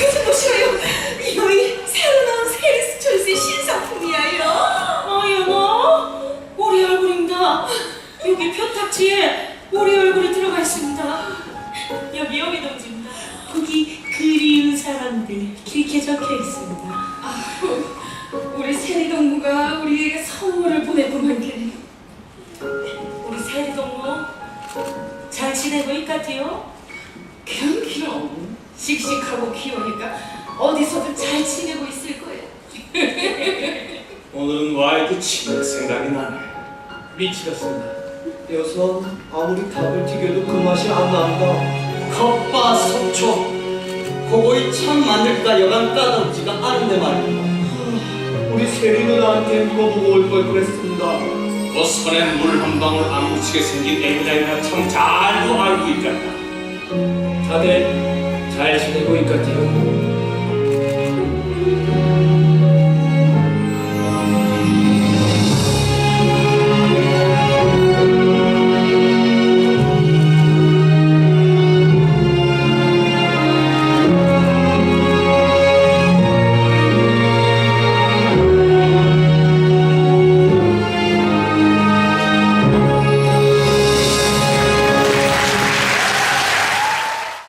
이것 보시오요. 이거이 새로 나온 세리스 존스의 신상품이야요. 어여머, 우리 얼굴입니다. 여기 표탁지에 우리 얼굴이 들어가 있습니다. 여기 여기 던지, 거기 그리운 사람들 길게 적혀 있습니다. 아, 우리 세리 동무가 우리에게 선물을 보내고만 게 우리 세리 동무 잘 지내고 있 같아요. 그럼 그럼. 씩씩하고 귀여우니까 어디서든 잘 지내고 있을 거예요. 오늘은 와이드 치맥 생각이 나네. 미치겠습니다. 여기서 아무리 닭을 튀겨도 그 맛이 안 난다. 겉바 속촉. 그거이 참 만들까 여간 까다롭지가 않은데 말입니다. 우리 세리 누나한테 물어보고 올 걸 그랬습니다. 뭐 손에 물 한 방울 안 묻히게 생긴 애미라이나 참 잘도 알고 있겠다. 다들 잘 지내고 있겠지요?